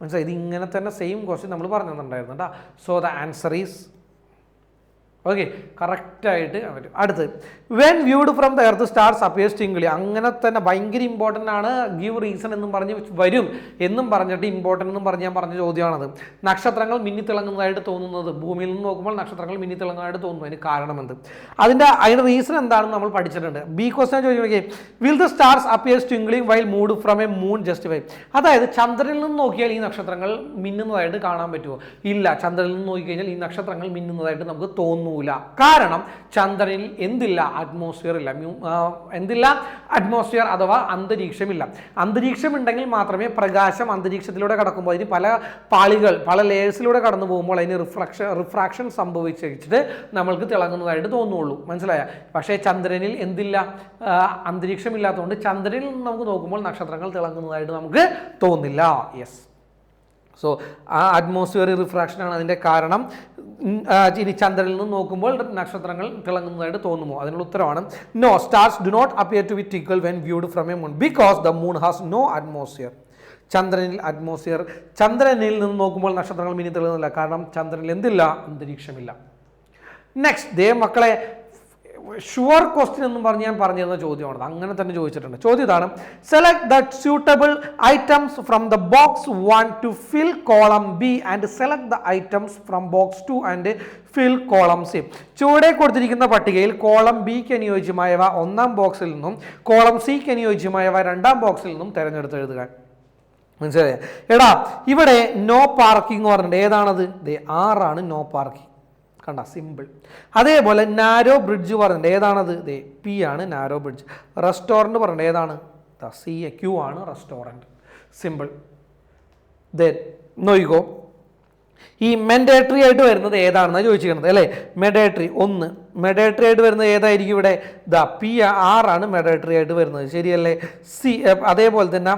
മനസ്സിലായി? ഇത് ഇങ്ങനെ തന്നെ സെയിം ക്വസ്റ്റ്യൻ നമ്മൾ പറഞ്ഞു തന്നിട്ടുണ്ടായിരുന്നു കേട്ടോ so the answer is okay കറക്റ്റായിട്ട് വരും അടുത്ത് when viewed from the earth stars appears ടിങ്കിളി അങ്ങനെ തന്നെ ഭയങ്കര ഇമ്പോർട്ടന്റ് ആണ് ഗീവ് റീസൺ എന്നും പറഞ്ഞ് വരും എന്നും പറഞ്ഞിട്ട് ഇമ്പോർട്ടന്റ് എന്നും പറഞ്ഞ് ഞാൻ പറഞ്ഞ ചോദ്യമാണത്. നക്ഷത്രങ്ങൾ മിന്നിത്തിളങ്ങുന്നതായിട്ട് തോന്നുന്നത്. ഭൂമിയിൽ നിന്ന് നോക്കുമ്പോൾ നക്ഷത്രങ്ങൾ മിന്നിത്തിളങ്ങുന്നതായിട്ട് തോന്നുന്നു. അതിന് കാരണമെന്ത് അതിന്റെ അതിന്റെ റീസൺ എന്താണെന്ന് നമ്മൾ പഠിച്ചിട്ടുണ്ട്. ബി ക്വസ്റ്റൻ ചോദിക്കുമ്പോൾ will the stars appears twinkling while viewed from a moon justify അതായത് ചന്ദ്രനിൽ നിന്ന് നോക്കിയാൽ ഈ നക്ഷത്രങ്ങൾ മിന്നുന്നതായിട്ട് കാണാൻ പറ്റുമോ? ഇല്ല ചന്ദ്രനിൽ നിന്ന് നോക്കിക്കഴിഞ്ഞാൽ ഈ നക്ഷത്രങ്ങൾ മിന്നുന്നതായിട്ട് നമുക്ക് തോന്നൂല കാരണം ചന്ദ്രനിൽ എന്തില്ല അറ്റ്മോസ്ഫിയർ ഇല്ല. എന്തില്ല അറ്റ്മോസ്ഫിയർ അഥവാ അന്തരീക്ഷമില്ല. അന്തരീക്ഷം ഉണ്ടെങ്കിൽ മാത്രമേ പ്രകാശം അന്തരീക്ഷത്തിലൂടെ കടക്കുമ്പോൾ അതിന് പല പാളികൾ പല ലേയേഴ്സിലൂടെ കടന്നു പോകുമ്പോൾ അതിന് റിഫ്ലക്ഷൻ റിഫ്രാക്ഷൻ സംഭവിച്ചിട്ട് നമ്മൾക്ക് തിളങ്ങുന്നതായിട്ട് തോന്നുള്ളൂ. മനസ്സിലായ? പക്ഷേ ചന്ദ്രനിൽ എന്തില്ല? അന്തരീക്ഷമില്ലാത്തതുകൊണ്ട് ചന്ദ്രനിൽ നമുക്ക് നോക്കുമ്പോൾ നക്ഷത്രങ്ങൾ തിളങ്ങുന്നതായിട്ട് നമുക്ക് തോന്നില്ല. യെസ് സോ ആ അറ്റ്മോസ്ഫിയർ റിഫ്രാക്ഷനാണ് അതിന്റെ കാരണം. ഇനി ചന്ദ്രനിൽ നിന്ന് നോക്കുമ്പോൾ നക്ഷത്രങ്ങൾ തിളങ്ങുന്നതായിട്ട് തോന്നുമോ? അതിനുള്ള ഉത്തരമാണ് no stars do not appear to we twinkle when viewed from a moon because the moon has no atmosphere ചന്ദ്രനിൽ അറ്റ്മോസ്ഫിയർ ചന്ദ്രനിൽ നിന്ന് നോക്കുമ്പോൾ നക്ഷത്രങ്ങൾ മിനി തെളിയുന്നില്ല കാരണം ചന്ദ്രനിൽ എന്തില്ല? അന്തരീക്ഷമില്ല. നെക്സ്റ്റ് ദേ മക്കളെ ഷുവർ ക്വസ്റ്റ്യൻ എന്നും പറഞ്ഞ് ഞാൻ പറഞ്ഞു തന്ന ചോദ്യമാണ് അങ്ങനെ തന്നെ ചോദിച്ചിട്ടുണ്ട്. ചോദ്യം ഇതാണ്. Select the suitable items from the box one to fill column B and select the items from box two and fill column C ചുവടെ കൊടുത്തിരിക്കുന്ന പട്ടികയിൽ കോളം ബിക്ക് അനുയോജ്യമായവ ഒന്നാം ബോക്സിൽ നിന്നും കോളം സിക്ക് അനുയോജ്യമായവ രണ്ടാം ബോക്സിൽ നിന്നും തിരഞ്ഞെടുത്ത് എഴുതുക. മനസ്സിലായേ? എടാ ഇവിടെ നോ പാർക്കിംഗ് പറഞ്ഞിട്ട് ഏതാണത്? ദേ ആറാണ് നോ പാർക്കിംഗ് കണ്ട സിമ്പിൾ അതേപോലെ നാരോ ബ്രിഡ്ജ് പറഞ്ഞിട്ടുണ്ട് ഏതാണത്? ദേ പി ആണ് നാരോ ബ്രിഡ്ജ് റെസ്റ്റോറന്റ് പറഞ്ഞിട്ടുണ്ട് ഏതാണ്? സി എ ക്യൂ ആണ് റെസ്റ്റോറന്റ് സിമ്പിൾ ദെൻ നോയിക്കോ ഈ മെൻഡേറ്ററി ആയിട്ട് വരുന്നത് ഏതാണെന്നാണ് ചോദിച്ചിരിക്കുന്നത് അല്ലേ? മെഡേറ്ററി ഒന്ന്. മെഡേറ്ററി ആയിട്ട് വരുന്നത് ഏതായിരിക്കും ഇവിടെ? ദ പി ആർ ആണ് മെഡേറ്ററി ആയിട്ട് വരുന്നത്. ശരിയല്ലേ? സി അതേപോലെ തന്നെ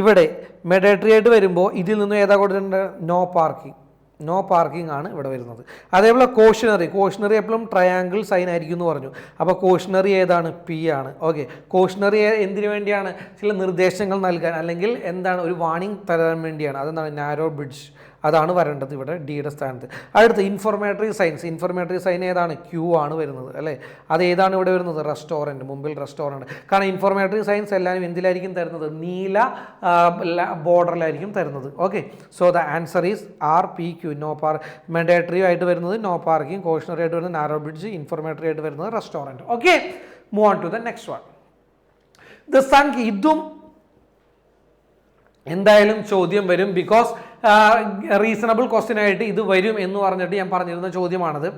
ഇവിടെ മെഡേറ്ററി ആയിട്ട് വരുമ്പോൾ ഇതിൽ നിന്ന് ഏതാ കൊടുത്തിട്ടുണ്ട്? നോ പാർക്കിംഗ് നോ പാർക്കിംഗ് ആണ് ഇവിടെ വരുന്നത്. അതേപോലെ കോഷണറി കോഷണറി എപ്പോഴും ട്രയാങ്കിൾ സൈൻ ആയിരിക്കും എന്ന് പറഞ്ഞു. അപ്പോൾ കോഷണറി ഏതാണ്? പി ആണ്. ഓക്കെ കോഷണറി എന്തിനു വേണ്ടിയാണ്? ചില നിർദ്ദേശങ്ങൾ നൽകാൻ അല്ലെങ്കിൽ എന്താണ് ഒരു വാണിംഗ് തരാൻ വേണ്ടിയാണ്. അതെന്താണ്? നാരോ ബ്രിഡ്ജ് അതാണ് വരേണ്ടത് ഇവിടെ ഡിയുടെ സ്ഥാനത്ത്. അടുത്ത് ഇൻഫോർമേറ്ററി സയൻസ് ഇൻഫോർമേറ്ററി സൈൻ ഏതാണ്? ക്യൂ ആണ് വരുന്നത് അല്ലേ? അത് ഏതാണ് ഇവിടെ വരുന്നത്? റെസ്റ്റോറന്റ് മുമ്പിൽ റെസ്റ്റോറന്റ് കാരണം ഇൻഫോർമേറ്ററി സയൻസ് എല്ലാവരും എന്തിലായിരിക്കും തരുന്നത്? നീല ബോർഡറിലായിരിക്കും തരുന്നത്. Okay so the answer is R P Q no par mandatory ആയിട്ട് വരുന്നത് നോ പാർക്കിംഗ് കോഷണറി ആയിട്ട് വരുന്നത് നാരോ ബ്രിഡ്ജ് ഇൻഫോർമേറ്ററി ആയിട്ട് വരുന്നത് restaurant okay move on to the next one the sun ഇതും എന്തായാലും ചോദ്യം വരും ബിക്കോസ് റീസണബിൾ ക്വസ്റ്റ്യൻ ആയിട്ട് ഇത് വരും എന്ന് പറഞ്ഞിട്ട് ഞാൻ പറഞ്ഞിരുന്ന ചോദ്യമാണത്.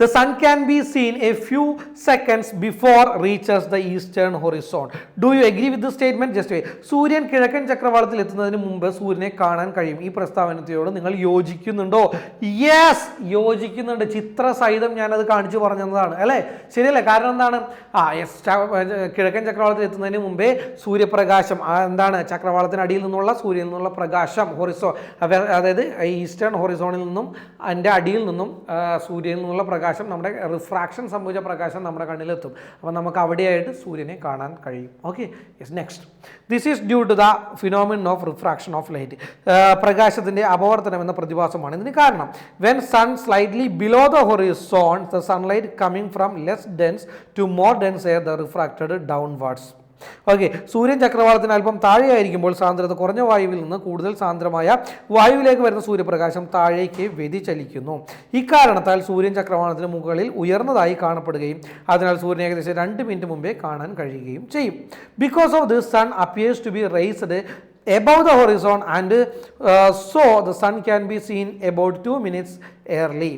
The sun can be seen a few seconds before reaches the eastern horizon. Do you agree with this statement? Just wait. സൂര്യൻ കിഴക്കൻ ചക്രവാളത്തിൽ എത്തുന്നതിന് മുമ്പ് സൂര്യനെ കാണാൻ കഴിയും. ഈ പ്രസ്താവനയോട് നിങ്ങൾ യോജിക്കുന്നുണ്ടോ? യെസ് യോജിക്കുന്നുണ്ട്. ചിത്ര സഹിതം ഞാനത് കാണിച്ചു പറഞ്ഞതാണ്. അല്ലേ? ശരിയല്ലേ? കാരണം എന്താണ്? ആ യെസ് കിഴക്കൻ ചക്രവാളത്തിൽ എത്തുന്നതിന് മുമ്പേ സൂര്യപ്രകാശം എന്താണ്? ചക്രവാളത്തിനടിയിൽ നിന്നുള്ള സൂര്യനിൽ നിന്നുള്ള പ്രകാശം ഹൊറിസോൺ അതായത് ഈസ്റ്റേൺ ഹൊറിസോണിൽ നിന്നും അതിന്റെ അടിയിൽ നിന്നും സൂര്യനിൽ നിന്നുള്ള പ്രകാശം നമ്മുടെ റിഫ്രാക്ഷൻ സംഭവിച്ച പ്രകാശം നമ്മുടെ കണ്ണിലെത്തും. അപ്പോൾ നമുക്ക് അവിടെയായിട്ട് സൂര്യനെ കാണാൻ കഴിയും. Okay yes next this is due to the phenomenon of refraction of light പ്രകാശത്തിന്റെ അപവർത്തനം എന്ന പ്രതിഭാസമാണ് ഇതിന് കാരണം. When sun slightly below the horizon the sunlight coming from less dense to more dense air the refracted downwards okay സൂര്യൻ ചക്രവാളത്തിന് അല്പം താഴെയായിരിക്കുമ്പോൾ സാന്ദ്രത കുറഞ്ഞ വായുവിൽ നിന്ന് കൂടുതൽ സാന്ദ്രമായ വായുവിലേക്ക് വരുന്ന സൂര്യപ്രകാശം താഴേക്ക് വ്യതിചലിക്കുന്നു. ഇക്കാരണത്താൽ സൂര്യൻ ചക്രവാളത്തിന് മുകളിൽ ഉയർന്നതായി കാണപ്പെടുകയും അതിനാൽ സൂര്യൻ ഏകദേശം രണ്ട് മിനിറ്റ് മുമ്പേ കാണാൻ കഴിയുകയും ചെയ്യും. Because of this sun appears to be raised above the horizon and uh, so the sun can be seen about minutes minutes early.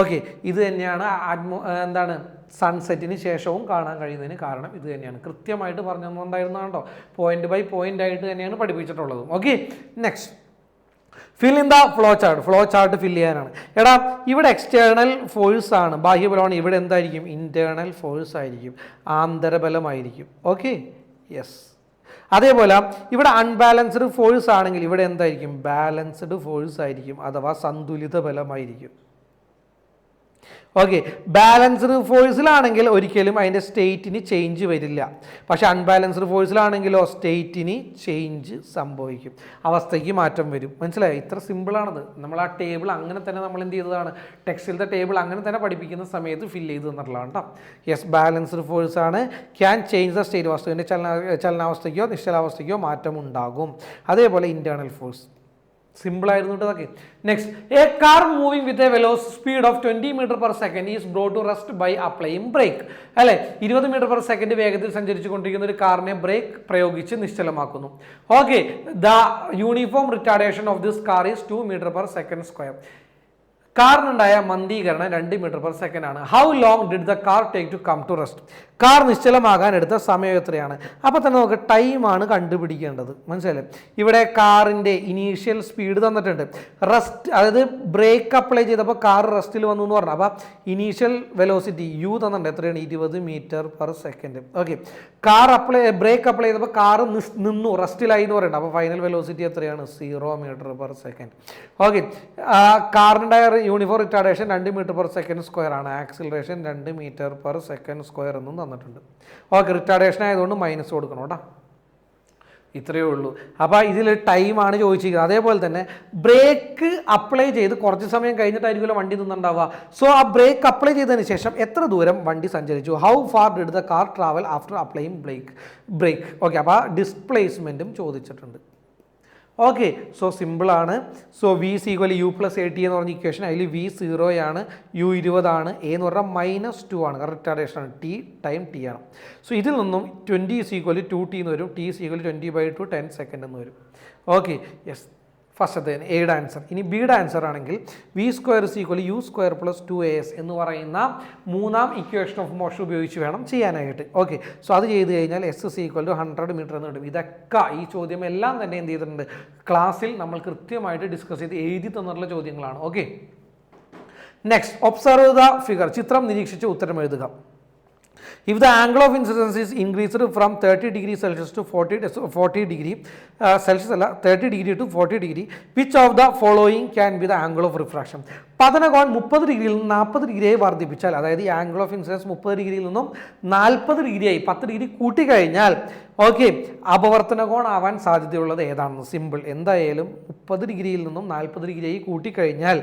Okay ഇത് തന്നെയാണ് ആത്മ എന്താണ് സൺസെറ്റിന് ശേഷവും കാണാൻ കഴിയുന്നതിന് കാരണം ഇത് തന്നെയാണ്. കൃത്യമായിട്ട് പറഞ്ഞു കേട്ടോ പോയിന്റ് ബൈ പോയിന്റ് ആയിട്ട് തന്നെയാണ് പഠിപ്പിച്ചിട്ടുള്ളത്. Okay next fill in the flow chart flow chart fill ചെയ്യാനാണ്. എടാ ഇവിടെ എക്സ്റ്റേണൽ ഫോഴ്സ് ആണ്. ബാഹ്യബലമാണ്. ഇവിടെ എന്തായിരിക്കും? ഇന്റേർണൽ ഫോഴ്സ് ആയിരിക്കും. ആന്തരബലമായിരിക്കും. ഓക്കെ യെസ് അതേപോലെ ഇവിടെ അൺബാലൻസ്ഡ് ഫോഴ്സ് ആണെങ്കിൽ ഇവിടെ എന്തായിരിക്കും? ബാലൻസ്ഡ് ഫോഴ്സ് ആയിരിക്കും. അഥവാ സന്തുലിത ബലമായിരിക്കും ഓക്കെ ബാലൻസ്ഡ് ഫോഴ്സിലാണെങ്കിൽ ഒരിക്കലും അതിന്റെ സ്റ്റേറ്റിന് ചേഞ്ച് വരില്ല. പക്ഷെ അൺബാലൻസ്ഡ് ഫോഴ്സിലാണെങ്കിലോ സ്റ്റേറ്റിന് ചേഞ്ച് സംഭവിക്കും. അവസ്ഥയ്ക്ക് മാറ്റം വരും. മനസ്സിലായോ? ഇത്ര സിമ്പിളാണത് നമ്മൾ ആ ടേബിൾ അങ്ങനെ തന്നെ നമ്മൾ എന്ത് ചെയ്തതാണ്? ടെക്സ്റ്റിലത്തെ ടേബിൾ അങ്ങനെ തന്നെ പഠിപ്പിക്കുന്ന സമയത്ത് ഫില്ല് ചെയ്ത് തന്നിട്ടുള്ളതാണ് കേട്ടോ യെസ് ബാലൻസ്ഡ് ഫോഴ്സ് ആണ് ക്യാൻ ചേഞ്ച് ദ സ്റ്റേറ്റ് വസ്തുവിന്റെ ചലന ചലനാവസ്ഥയ്ക്കോ നിശ്ചലാവസ്ഥയ്ക്കോ മാറ്റം ഉണ്ടാകും അതേപോലെ ഇന്റേർണൽ ഫോഴ്സ് സിമ്പിൾ ആയിരുന്നു അതൊക്കെ next a car moving with a velocity speed of twenty metre per second is brought to rest by applying brake അല്ലെ? ഇരുപത് മീറ്റർ പെർ സെക്കൻഡ് വേഗത്തിൽ സഞ്ചരിച്ചു കൊണ്ടിരിക്കുന്ന ഒരു കാറിനെ ബ്രേക്ക് പ്രയോഗിച്ച് നിശ്ചലമാക്കുന്നു. Okay the uniform retardation of this car is two metre per second square കാറിനുണ്ടായ മന്ദീകരണം രണ്ട് മീറ്റർ പെർ സെക്കൻഡ് ആണ്. How long did the car take to come to rest car നിശ്ചലമാകാൻ എടുത്ത സമയം എത്രയാണ്? അപ്പോൾ തന്നെ നമുക്ക് ടൈമാണ് കണ്ടുപിടിക്കേണ്ടത്. മനസ്സിലായില്ലേ? ഇവിടെ കാറിന്റെ ഇനീഷ്യൽ സ്പീഡ് തന്നിട്ടുണ്ട്. റെസ്റ്റ് അതായത് ബ്രേക്ക് അപ്ലൈ ചെയ്തപ്പോൾ കാർ റെസ്റ്റിൽ വന്നു എന്ന് പറഞ്ഞു. അപ്പോൾ ഇനീഷ്യൽ വെലോസിറ്റി യു തന്നിട്ടുണ്ട്. എത്രയാണ്? ഇരുപത് metre per second okay car apply brake apply ചെയ്തപ്പോൾ കാർ നിന്നു റെസ്റ്റിലായി എന്ന് പറയുന്നത് അപ്പോൾ ഫൈനൽ വെലോസിറ്റി എത്രയാണ്? Zero metre per second okay കാറിന്റെ യൂണിഫോം റിട്ടാഡേഷൻ രണ്ട് മീറ്റർ പെർ സെക്കൻഡ് സ്ക്വയർ ആണ്. ആക്സിലറേഷൻ രണ്ട് മീറ്റർ പെർ സെക്കൻഡ് സ്ക്വയർ എന്നും തന്നിട്ടുണ്ട്. ഓക്കെ റിട്ടാഡേഷൻ ആയതുകൊണ്ട് മൈനസ് കൊടുക്കണം കേട്ടോ. ഇത്രയേ ഉള്ളൂ. അപ്പോൾ ഇതിൽ ടൈമാണ് ചോദിച്ചിരിക്കുന്നത്. അതേപോലെ തന്നെ ബ്രേക്ക് അപ്ലൈ ചെയ്ത് കുറച്ച് സമയം കഴിഞ്ഞിട്ടായിരിക്കുമല്ലോ വണ്ടി നിന്നുണ്ടാവുക. സോ ആ ബ്രേക്ക് അപ്ലൈ ചെയ്തതിന് ശേഷം എത്ര ദൂരം വണ്ടി സഞ്ചരിച്ചു? How far did the car travel after applying brake brake okay അപ്പോൾ ഡിസ്പ്ലേസ്മെന്റും ചോദിച്ചിട്ടുണ്ട്. ഓക്കെ സോ സിമ്പിളാണ് so v is equal u plus a t എന്ന് പറഞ്ഞ ഇക്വേഷൻ അതിൽ വി സീറോയാണ് യു ഇരുപതാണ് എ എന്ന് പറഞ്ഞാൽ മൈനസ് ടു ആണ്. റിട്ടാർഡേഷൻ ആണ്. ടി ടൈം ടി ആണ്. സോ ഇതിൽ നിന്നും twenty is equal to t എന്ന് വരും. T is equal twenty by two ten second എന്ന് വരും. ഓക്കെ യെസ് ഫസ്റ്റത്തെ എയുടെ ആൻസർ ഇനി ബിയുടെ ആൻസർ ആണെങ്കിൽ v square is equal u square plus two a s എന്ന് പറയുന്ന മൂന്നാം ഇക്വേഷൻ ഓഫ് മോഷൻ ഉപയോഗിച്ച് വേണം ചെയ്യാനായിട്ട്. ഓക്കെ സോ അത് ചെയ്ത് കഴിഞ്ഞാൽ s is equal to hundred metre എന്ന് കിട്ടും. ഇതൊക്കെ ഈ ചോദ്യം എല്ലാം തന്നെ എന്ത് ചെയ്തിട്ടുണ്ട്? ക്ലാസ്സിൽ നമ്മൾ കൃത്യമായിട്ട് ഡിസ്കസ് ചെയ്ത് എഴുതി തന്നിട്ടുള്ള ചോദ്യങ്ങളാണ്. Okay next observe the figure ചിത്രം നിരീക്ഷിച്ച് ഉത്തരം എഴുതുക. If the angle of incidence is increased from 30 degree Celsius to 40, de- 40 degree uh, Celsius അല്ല 30 degree to 40 degree, which of the following can be the angle of refraction? പതനകോൺ മുപ്പത് ഡിഗ്രിയിൽ നിന്ന് നാൽപ്പത് ഡിഗ്രിയായി വർദ്ധിപ്പിച്ചാൽ അതായത് ഈ ആംഗിൾ ഓഫ് ഇൻസിഡൻസ് മുപ്പത് ഡിഗ്രിയിൽ നിന്നും നാൽപ്പത് ഡിഗ്രിയായി പത്ത് ഡിഗ്രി കൂട്ടിക്കഴിഞ്ഞാൽ ഓക്കെ അപവർത്തന കോണാവാൻ സാധ്യതയുള്ളത് ഏതാണെന്ന് സിമ്പിൾ. എന്തായാലും മുപ്പത് ഡിഗ്രിയിൽ നിന്നും നാൽപ്പത് ഡിഗ്രിയായി കൂട്ടിക്കഴിഞ്ഞാൽ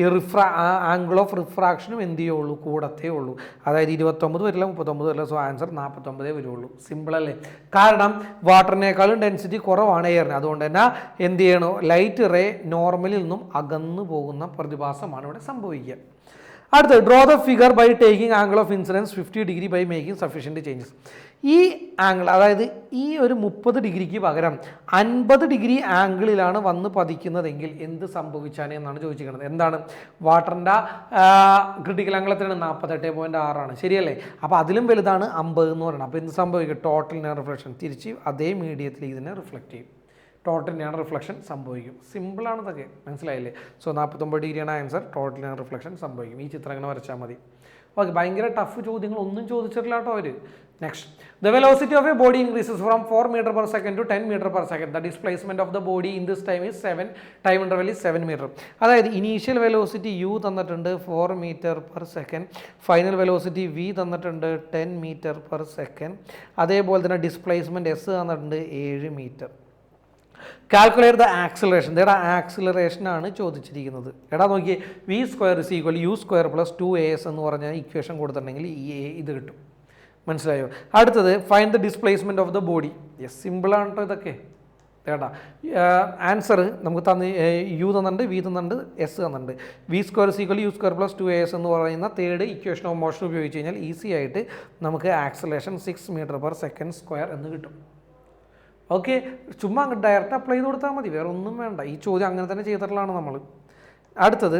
ഈ റിഫ്രാ ആംഗിൾ ഓഫ് റിഫ്രാക്ഷനും എന്ത് ചെയ്യുള്ളൂ? കൂടത്തേ ഉള്ളൂ. അതായത് ഇരുപത്തൊമ്പത് വരില്ല മുപ്പത്തൊമ്പത് വരില്ല സോ ആൻസർ നാൽപ്പത്തൊമ്പതേ വരുള്ളൂ. സിമ്പിൾ അല്ലേ? കാരണം വാട്ടറിനേക്കാളും ഡെൻസിറ്റി കുറവാണ് എയറിന് അതുകൊണ്ട് തന്നെ എന്ത് ചെയ്യണോ? ലൈറ്റ് റേ നോർമലിൽ നിന്നും അകന്നു പോകുന്ന പ്രതിഭാസമാണ് ഇവിടെ സംഭവിക്കുക. അടുത്ത് draw the figure by taking angle of incidence fifty degree by making sufficient changes ഈ ആംഗിൾ അതായത് ഈ ഒരു മുപ്പത് ഡിഗ്രിക്ക് പകരം അൻപത് ഡിഗ്രി ആംഗിളിലാണ് വന്ന് പതിക്കുന്നതെങ്കിൽ എന്ത് സംഭവിച്ചാണ് എന്നാണ് ചോദിച്ചിരിക്കുന്നത്. എന്താണ്? വാട്ടറിന്റെ ക്രിട്ടിക്കൽ ആംഗിൾ എത്രയാണ്? നാൽപ്പത്തെട്ട് പോയിന്റ് ആറാണ്. ശരിയല്ലേ? അപ്പോൾ അതിലും വലുതാണ് അമ്പത് എന്ന് പറയുന്നത്. അപ്പോൾ എന്ത് സംഭവിക്കും? ടോട്ടൽ റിഫ്ലക്ഷൻ തിരിച്ച് അതേ മീഡിയത്തിൽ ഇതിനെ റിഫ്ലക്റ്റ് ചെയ്യും. ടോട്ടൽ ഞാൻ റിഫ്ലക്ഷൻ സംഭവിക്കും. സിമ്പിളാണ് മനസ്സിലായില്ലേ? സോ നാൽപ്പത്തൊമ്പത് ഡിഗ്രിയാണ് ആൻസർ ടോട്ടൽ ഞാൻ റിഫ്ലക്ഷൻ സംഭവിക്കും. ഈ ചിത്രം അങ്ങനെ വരച്ചാൽ മതി. ഓക്കെ ഭയങ്കര ടഫ് ചോദ്യങ്ങളൊന്നും ചോദിച്ചിട്ടില്ല കേട്ടോ അവർ next the velocity of a body increases from four metre per second to ten metre per second the displacement of the body in this time is seven time interval is seven metre അതായത് ഇനീഷ്യൽ വെലോസിറ്റി യു തന്നിട്ടുണ്ട് four metre per second final velocity v തന്നിട്ടുണ്ട് ടെൻ മീറ്റർ പെർ സെക്കൻഡ് അതേപോലെ തന്നെ ഡിസ്പ്ലേസ്മെന്റ് എസ് തന്നിട്ടുണ്ട് ഏഴ് മീറ്റർ കാൽക്കുലേറ്റ് ദ ആക്സിലറേഷൻ ഇതേടാ ആക്സിലറേഷൻ ആണ് ചോദിച്ചിരിക്കുന്നത്. എടാ നോക്കിയേ v square is equal u square plus two a s എന്ന് പറഞ്ഞ ഇക്വേഷൻ കൊടുത്തിട്ടുണ്ടെങ്കിൽ ഈ എ ഇത് കിട്ടും. മനസ്സിലായോ? അടുത്തത് find the displacement of the body yes സിമ്പിളാണ് കേട്ടോ ഇതൊക്കെ. കേട്ടാ ആൻസർ നമുക്ക് തന്ന് യു തന്നിട്ടുണ്ട് വി തന്നിട്ടുണ്ട് എസ് തന്നിട്ടുണ്ട്. V square is equal u square plus two s എന്ന് പറയുന്ന തേർഡ് ഇക്വേഷൻ ഓഫ് മോഷൻ ഉപയോഗിച്ച് കഴിഞ്ഞാൽ ഈസി ആയിട്ട് നമുക്ക് acceleration six metre per second square എന്ന് കിട്ടും. ഓക്കെ ചുമ്മാ ഡയറക്റ്റ് അപ്ലൈ ചെയ്ത് കൊടുത്താൽ മതി. വേറെ ഒന്നും വേണ്ട. ഈ ചോദ്യം അങ്ങനെ തന്നെ ചെയ്തിട്ടുള്ളതാണ് നമ്മൾ അടുത്തത്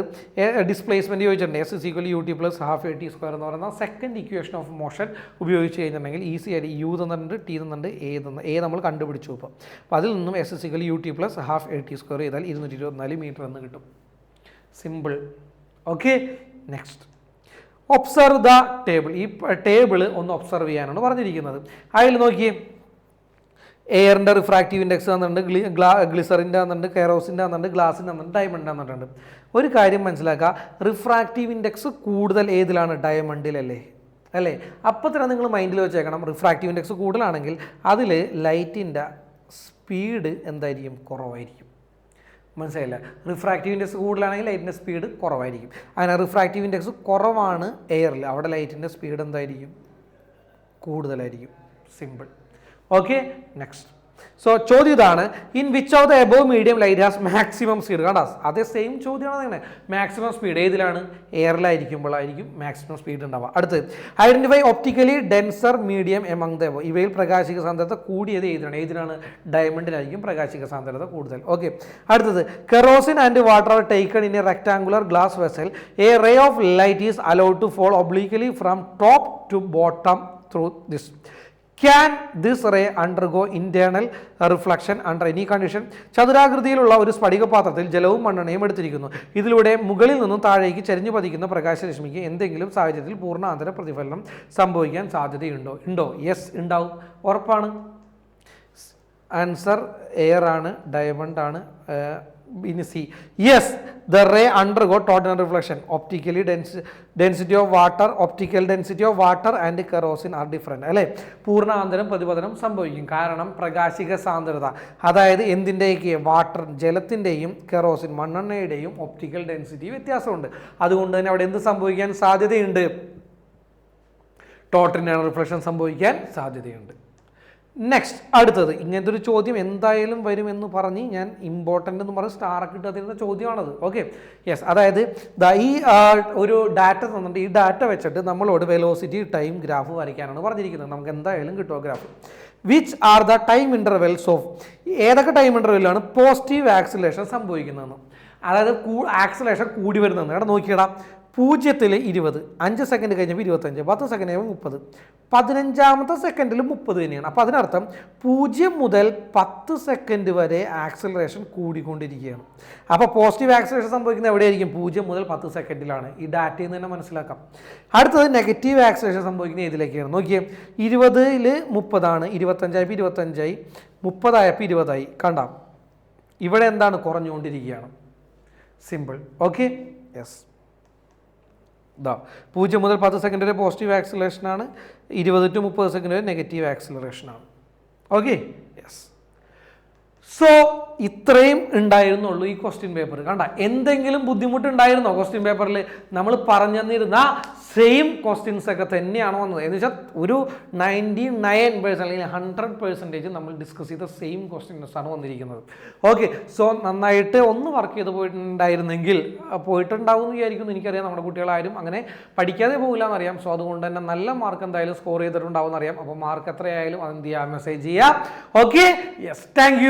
ഡിസ്പ്ലേസ്മെന്റ് ചോദിച്ചിട്ടുണ്ട്. S is equal u t plus half a t square എന്ന് പറയുന്ന സെക്കൻഡ് ഇക്വേഷൻ ഓഫ് മോഷൻ ഉപയോഗിച്ച് കഴിഞ്ഞിട്ടുണ്ടെങ്കിൽ ഈസി ആയിട്ട് യു തന്നിട്ടുണ്ട് ടി തന്നിട്ടുണ്ട് എ തന്ന എ നമ്മൾ കണ്ടുപിടിച്ചു ഇപ്പോൾ അപ്പോൾ അതിൽ നിന്നും s is equal u t plus half a t square ചെയ്താൽ ഇരുന്നൂറ്റി ഇരുപത്തിനാല് മീറ്റർ എന്ന് കിട്ടും. Simple okay next observe the table ഈ ടേബിൾ ഒന്ന് ഒബ്സർവ് ചെയ്യാനാണ് പറഞ്ഞിരിക്കുന്നത്. അതിൽ നോക്കിയേ. എയറിന്റെ റിഫ്രാക്റ്റീവ് ഇൻഡെക്സ് തന്നിട്ടുണ്ട് ഗ്ലി ഗ്ലാ ഗ്ലിസറിന്റെ തന്നിട്ടുണ്ട് കെയറോസിന്റെ തന്നിട്ടുണ്ട് ഗ്ലാസിന്റെ തന്നിട്ടുണ്ട് ഡയമണ്ട് തന്നിട്ടുണ്ട്. ഒരു കാര്യം മനസ്സിലാക്കുക റിഫ്രാക്റ്റീവ് ഇൻഡെക്സ് കൂടുതൽ ഏതിലാണ് ഡയമണ്ടിലല്ലേ? അല്ലേ? അപ്പോൾ തന്നെ നിങ്ങൾ മൈൻഡിൽ വെച്ചേക്കണം റിഫ്രാക്റ്റീവ് ഇൻഡെക്സ് കൂടുതലാണെങ്കിൽ അതിൽ ലൈറ്റിന്റെ സ്പീഡ് എന്തായിരിക്കും? കുറവായിരിക്കും. മനസ്സിലായില്ല? റിഫ്രാക്റ്റീവ് ഇൻഡെക്സ് കൂടുതലാണെങ്കിൽ ലൈറ്റിന്റെ സ്പീഡ് കുറവായിരിക്കും. അങ്ങനെ റിഫ്രാക്റ്റീവ് ഇൻഡെക്സ് കുറവാണ് എയറിൽ അവിടെ ലൈറ്റിന്റെ സ്പീഡ് എന്തായിരിക്കും? കൂടുതലായിരിക്കും. സിമ്പിൾ. ഓക്കെ നെക്സ്റ്റ് സോ ചോദ്യം ഇതാണ്. In which of the above medium light has maximum speed കണ്ടാ? അതേ സെയിം ചോദ്യമാണ് അങ്ങനെ മാക്സിമം സ്പീഡ് ഏതിലാണ്? എയറിലായിരിക്കുമ്പോഴായിരിക്കും മാക്സിമം സ്പീഡ് ഉണ്ടാവുക. അടുത്ത് identify optically denser medium among the above ഇവയിൽ പ്രകാശിക സാന്ദ്രത കൂടിയത് ഏതിനാണ് ഏതിനാണ് ഡയമണ്ടിനായിരിക്കും പ്രകാശിക സാന്ദ്രത കൂടുതൽ. ഓക്കെ അടുത്തത്. Kerosene and water are taken in a rectangular glass vessel a ray of light is allowed to fall obliquely from top to bottom through this can this ray undergo internal reflection under any condition ചതുരാകൃതിയിലുള്ള ഒരു സ്ഫടികപാത്രത്തിൽ ജലവും മണ്ണെണ്ണയും എടുത്തിരിക്കുന്നു. ഇതിലൂടെ മുകളിൽ നിന്നും താഴേക്ക് ചരിഞ്ഞു പതിക്കുന്ന പ്രകാശരശ്മിക്ക് എന്തെങ്കിലും സാഹചര്യത്തിൽ പൂർണാന്തര പ്രതിഫലനം സംഭവിക്കാൻ സാധ്യതയുണ്ടോ? ഉണ്ടോ? യെസ് ഉണ്ടാവും. ഉറപ്പാണ്. ആൻസർ എയർ ആണ് ഡയമണ്ട് ആണ് ഇനി C. Yes the ray undergo total reflection optically dense density of water optical density of water and kerosene are different അല്ലേ? പൂർണാന്തരം പ്രതിപതനം സംഭവിക്കും. കാരണം പ്രകാശിക സാന്ദ്രത. അതായത് എന്തിന്റെയൊക്കെ വാട്ടർ ജലത്തിന്റെയും കെറോസിൻ മണ്ണെണ്ണയുടെയും ഒപ്റ്റിക്കൽ ഡെൻസിറ്റി വ്യത്യാസമുണ്ട്. അതുകൊണ്ട് തന്നെ അവിടെ എന്ത് സംഭവിക്കാൻ സാധ്യതയുണ്ട്? ടോട്ടൽ റിഫ്ലക്ഷൻ സംഭവിക്കാൻ സാധ്യതയുണ്ട്. നെക്സ്റ്റ് അടുത്തത്. ഇങ്ങനത്തെ ഒരു ചോദ്യം എന്തായാലും വരുമെന്ന് പറഞ്ഞ് ഞാൻ ഇമ്പോർട്ടന്റ് എന്ന് പറഞ്ഞ് സ്റ്റാറൊക്കെ ഇട്ട് തരുന്ന ചോദ്യമാണത്. ഓക്കെ യെസ് അതായത് ഈ ഒരു ഡാറ്റ തന്നിട്ട് ഈ ഡാറ്റ വെച്ചിട്ട് നമ്മളോട് വെലോസിറ്റി ടൈം ഗ്രാഫ് വരയ്ക്കാനാണ് പറഞ്ഞിരിക്കുന്നത്. നമുക്ക് എന്തായാലും കിട്ടുമോ graph which are the time intervals of ഏതൊക്കെ ടൈം ഇന്റർവെല്ലാണ് പോസിറ്റീവ് ആക്സിലേഷൻ സംഭവിക്കുന്നതെന്ന്? അതായത് കൂ ആക്സിലേഷൻ കൂടി വരുന്നതെന്ന്. ഇവിടെ നോക്കിയിടാം. പൂജ്യത്തിൽ ഇരുപത് അഞ്ച് സെക്കൻഡ് കഴിഞ്ഞപ്പോൾ ഇരുപത്തഞ്ച് പത്ത് സെക്കൻഡ് കഴിയുമ്പോൾ മുപ്പത്. പതിനഞ്ചാമത്തെ സെക്കൻഡിൽ മുപ്പത് തന്നെയാണ്. അപ്പോൾ അതിനർത്ഥം പൂജ്യം മുതൽ പത്ത് സെക്കൻഡ് വരെ ആക്സലറേഷൻ കൂടിക്കൊണ്ടിരിക്കുകയാണ്. അപ്പോൾ പോസിറ്റീവ് ആക്സലറേഷൻ സംഭവിക്കുന്നത് എവിടെയായിരിക്കും? പൂജ്യം മുതൽ പത്ത് സെക്കൻഡിലാണ് ഈ ഡാറ്റയിൽ നിന്ന് തന്നെ മനസ്സിലാക്കാം. അടുത്തത് നെഗറ്റീവ് ആക്സിലറേഷൻ സംഭവിക്കുന്നത് ഏതിലേക്കാണ്? നോക്കിയേ ഇരുപതിൽ മുപ്പതാണ് ഇരുപത്തഞ്ചായപ്പോൾ ഇരുപത്തഞ്ചായി മുപ്പതായപ്പോൾ ഇരുപതായി. കണ്ടാം ഇവിടെ എന്താണ് കുറഞ്ഞുകൊണ്ടിരിക്കുകയാണ്. സിമ്പിൾ ഓക്കെ യെസ് ഇതാ പൂജ്യം മുതൽ പത്ത് സെക്കൻഡ് വരെ പോസിറ്റീവ് ആക്സിലറേഷനാണ് ഇരുപത് ടു മുപ്പത് സെക്കൻഡ് വരെ നെഗറ്റീവ് ആക്സിലറേഷനാണ് ഓക്കെ യെസ് സോ ഇത്രയും ഉണ്ടായിരുന്നുള്ളൂ ഈ ക്വസ്റ്റ്യൻ പേപ്പർ കണ്ട എന്തെങ്കിലും ബുദ്ധിമുട്ടുണ്ടായിരുന്നോ ക്വസ്റ്റ്യൻ പേപ്പറിൽ നമ്മൾ പറഞ്ഞു തന്നിരുന്ന സെയിം ക്വസ്റ്റ്യൻസ് ഒക്കെ തന്നെയാണ് വന്നത്? എന്ന് വെച്ചാൽ ഒരു നയന്റി നയൻ പേഴ്സൺ അല്ലെങ്കിൽ ഹൺഡ്രഡ് പേഴ്സന്റേജ് നമ്മൾ ഡിസ്കസ് ചെയ്ത സെയിം ക്വസ്റ്റ്യൻസ് ആണ് വന്നിരിക്കുന്നത്. ഓക്കെ സോ നന്നായിട്ട് ഒന്ന് വർക്ക് ചെയ്ത് പോയിട്ടുണ്ടായിരുന്നെങ്കിൽ പോയിട്ടുണ്ടാവും എന്ന് വിചാരിക്കുന്നു. എനിക്കറിയാം നമ്മുടെ കുട്ടികളാരും അങ്ങനെ പഠിക്കാതെ പോകില്ല എന്നറിയാം. സോ അതുകൊണ്ട് തന്നെ നല്ല മാർക്ക് എന്തായാലും സ്കോർ ചെയ്തിട്ടുണ്ടാവും എന്നറിയാം അപ്പോൾ മാർക്ക് എത്രയായാലും അത് എന്ത് ചെയ്യുക മെസ്സേജ് ചെയ്യുക ഓക്കെ യെസ് താങ്ക്